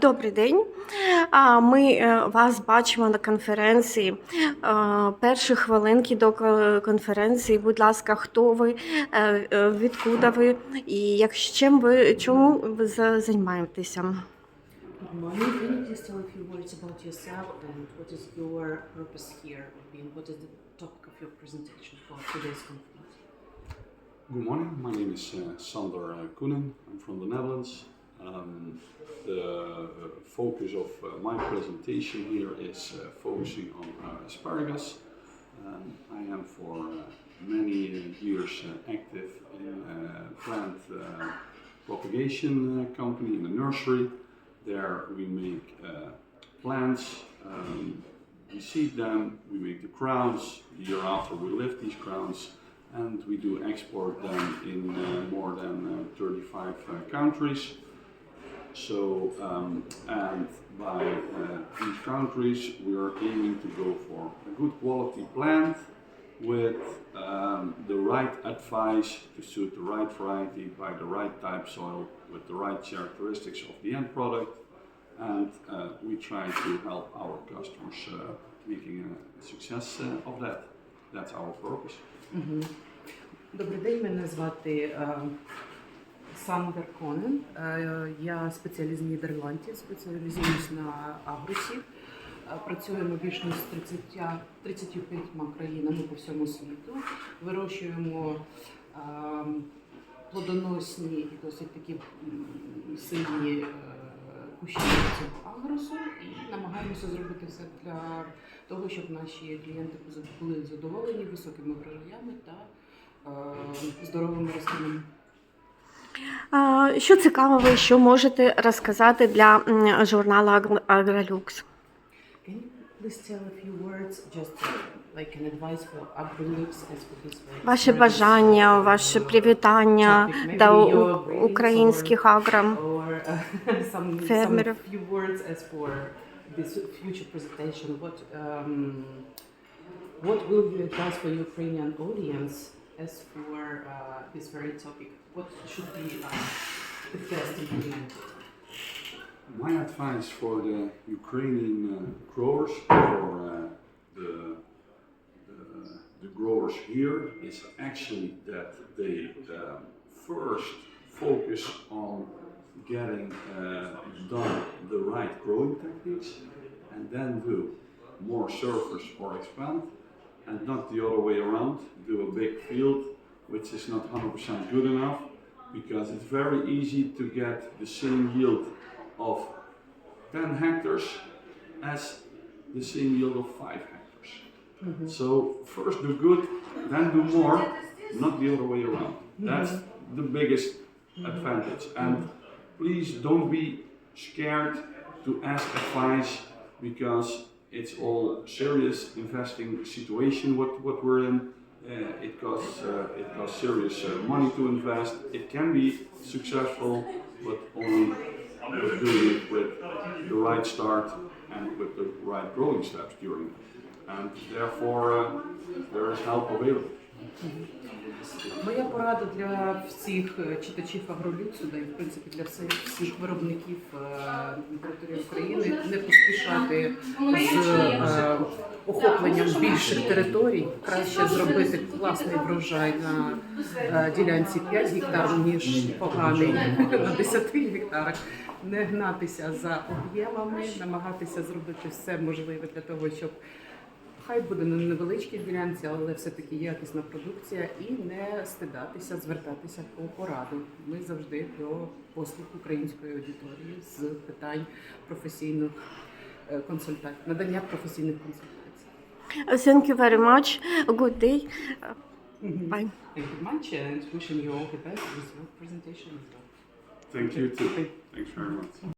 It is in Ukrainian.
Добрий день. Ми е, вас бачимо на конференції. Е, Перші хвилинки до ко- конференції. Будь ласка, хто ви, е, е, відкуда ви і як з чим ви чому ви займаєтеся? Good morning. Can you please tell a few words about yourself and what is your purpose here? and What is the topic of your presentation for today's conference? Good morning. My name is uh, Sander uh, Koenen. I'm from the Netherlands. Um, the focus of uh, my presentation here is uh, focusing on uh, asparagus. Um, I am for many years active in a plant propagation company in the nursery. There we make plants, um, we seed them, we make the crowns. The year after we lift these crowns and we do export them in uh, more than uh, 35 uh, countries. So, um, and by uh, these countries, we are aiming to go for a good quality plant with um, the right advice to suit the right variety by the right type soil with the right characteristics of the end product. And uh, we try to help our customers uh, making a success uh, of that. That's our purpose. Добрий день, мене звати е, Сандер Конен. Е, Я спеціаліст Нідерландів, спеціалізуюсь на агрусі. Е, Працюємо більш ніж з 30, 35 країнами по всьому світу. Вирощуємо е, плодоносні і досить такі сильні кущі цього агросу і намагаємося зробити все для того, щоб наші клієнти були задоволені високими врожаями та здоровими рослинами. Що цікавого, що можете розказати для м, журналу «Агр- Агролюкс? Can you please tell a few words, just uh, like an advice for AgroLux as for this very Ваше бажання, uh, ваше привітання до greetings українських аграм. or uh, some, some Фермерів. few words as for this future presentation. What um, what will you advise for Ukrainian audience as for uh, this very topic? What should be uh, the best implemented? My advice for the Ukrainian uh, growers, for uh, the, the, the growers here, is actually that they um, first focus on getting uh, done the right growing techniques and then do more surface or expand and not the other way around, do a big field which is not 100% good enough because it's very easy to get the same yield of 10 hectares as the same yield of 5 hectares. Mm-hmm. So first do good, then do more, not the other way around. Mm-hmm. That's the biggest advantage. And please don't be scared to ask advice because it's all serious investing situation what, what we're in. Uh, it costs uh, it costs serious uh, money to invest. It can be successful, but only with doing it with the right start and with the right growing steps during. And therefore, uh, there is help available. Моя порада для всіх е, читачів агролюксу, і в принципі для всіх, всіх виробників території України не поспішати з е, охопленням більших територій. Краще зробити класний врожай на е, ділянці 5 гектар, ніж поганий на 10 гектарах. Не гнатися за об'ємами, намагатися зробити все можливе для того, щоб Хай буде на невеличкій ділянці, але все-таки якісна продукція, і не стидатися, звертатися по пораду. Ми завжди до послуг української аудиторії з питань професійних е, консультацій, надання професійних консультацій. Thank you very much. Good day. Bye. Thank you much and wishing you all the best with your presentation as well. Thank you too. Thanks very much.